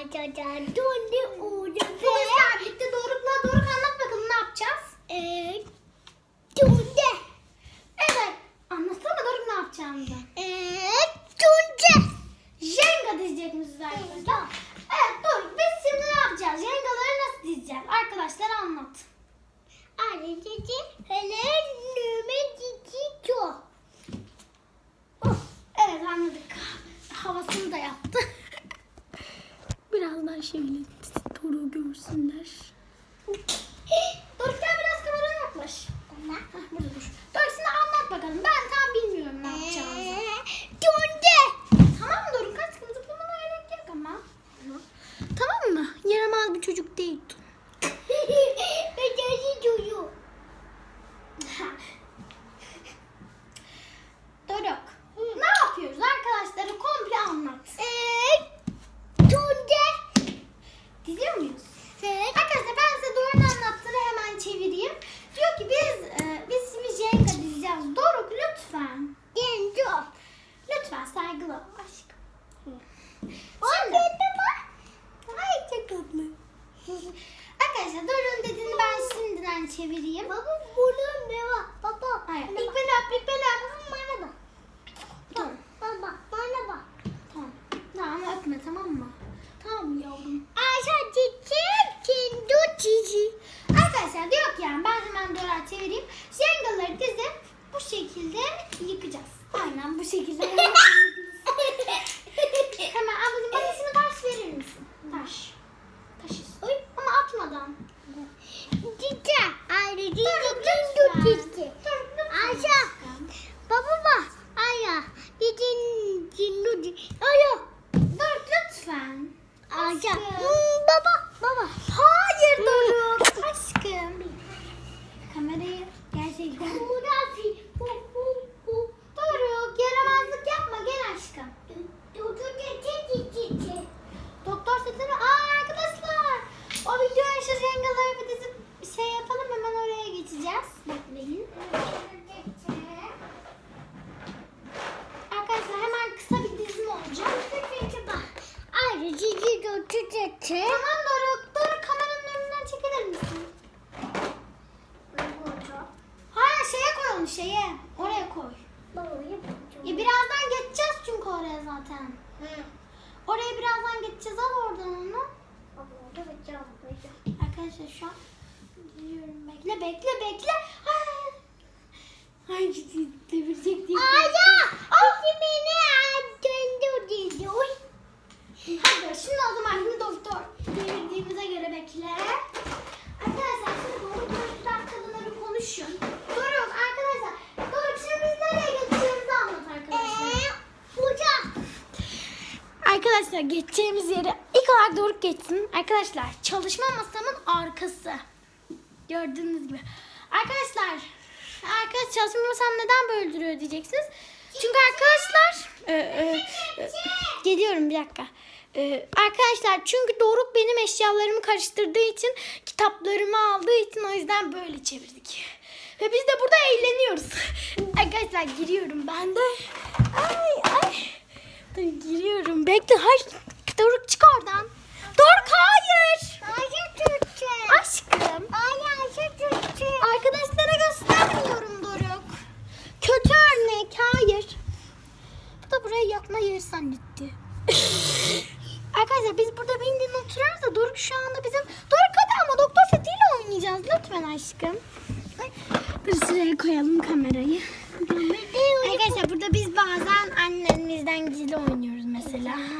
Arkadaşlar döndü ucu Bu kuşlar birlikte Doruk'la Doruk anlat bakalım ne yapacağız? Döndü. Evet. Anlatsana Doruk ne yapacağımızı. Eee döndü. Jenga dizecekmişiz arkadaşlar. Evet Doruk biz şimdi ne yapacağız? Jengaları nasıl dizeceğiz? Arkadaşlar anlat. Ayrıca hele Birazdan şöyle Doruk'u görsünler. Doruk gel biraz kameraya yaklaş. Tamam. Heh, burada dur. Doruk şimdi anlat bakalım. Ben tam bilmiyorum ne yapacağımızı. Eee döndü. Tamam mı Doruk? Kaç sıkı zıplamana gerek yok ama. Tamam mı? Yaramaz bir çocuk değil. Ötesi çocuğu. Doruk. Ne yapıyoruz arkadaşlara komple anlat. Eee döndü. Diziyor muyuz? Evet. Arkadaşlar ben size Doruk'un anlattığını hemen çevireyim. Diyor ki biz e, Jenga dizeceğiz. Doruk lütfen. Döndü. Lütfen saygılı ol aşkım. Şimdi-? Ay çok tatlı. Arkadaşlar Doruk'un dediğini ben şimdiden çevireyim. Baba burada ne var? Baba. Hayır. bana İlk bak. beni öp, ilk beni öp. Bana bak. Tamam. Baba bana bak. Tamam. Tamam öpme tamam mı? Tamam mı yavrum? Aşağı çiçek kendi çiçi. Arkadaşlar diyor ki yani ben hemen Doruk'a çevireyim. Jengaları dizip bu şekilde yıkacağız. Aynen bu şekilde. Hemen ablacığım bana şimdi taş verir misin? Taş. Taş istiyor. Ama atmadan. Çiçek. Ayrı çiçi. Dur, lütfen. Aşağı. Baba bak. Aya. Gidin kendi Aya. Dur lütfen. Aşkım. Hmm, baba. Baba. Hayır Doruk. Aşkım. Kamerayı gerçekten. Burası. Bu bu bu. Doruk yaramazlık yapma gel aşkım. Dudu çiçek çiçek. Doktor sesi mi? Aa arkadaşlar. O videoyu şu rengaları bir dizip bir şey yapalım hemen oraya geçeceğiz. Bekleyin. Arkadaşlar hemen kısa bir dizim olacak. Ayrı çiçek çiçek. Tamam Doruk. Doruk kameranın önünden çekilir misin? Hayır şeye koy onu şeye. Oraya koy. Ya birazdan geçeceğiz çünkü oraya zaten. Oraya birazdan geçeceğiz. Al oradan onu. Arkadaşlar şu an gidiyorum. Bekle bekle bekle. Ay devirecek diye. Aya! Ah! beni döndü dizi. Oy. Hadi şimdi o zaman şimdi doktor devirdiğimize göre bekle. Arkadaşlar şimdi Doruk Doruk dakikadan bir konuşun. Doruk arkadaşlar. Doruk şimdi biz nereye geçeceğimizi anlat arkadaşlar. Eee, burada. Arkadaşlar geçeceğimiz yere ilk olarak Doruk geçsin. Arkadaşlar çalışma masamın arkası. Gördüğünüz gibi. Arkadaşlar arkadaş çalışma masam neden böyle duruyor diyeceksiniz. Çünkü arkadaşlar e, e, e, geliyorum bir dakika. E, arkadaşlar çünkü Doruk benim eşyalarımı karıştırdığı için kitaplarımı aldığı için o yüzden böyle çevirdik. Ve biz de burada eğleniyoruz. arkadaşlar giriyorum ben de. Ay ay. Dur giriyorum. Bekle. Hayır. Doruk çık oradan. Doruk hayır. Aya Türkçe. Aşkım. Aya Türkçe. Arkadaşlara göstermiyorum Doruk. Kötü örnek. Hayır. Bu da buraya yatma yeri zannetti. Arkadaşlar biz burada bindin oturuyoruz da Doruk şu anda bizim... Doruk hadi ama doktor setiyle oynayacağız. Lütfen aşkım. Dur şuraya koyalım kamerayı. Arkadaşlar burada biz bazen annemizden gizli oynuyoruz na sila.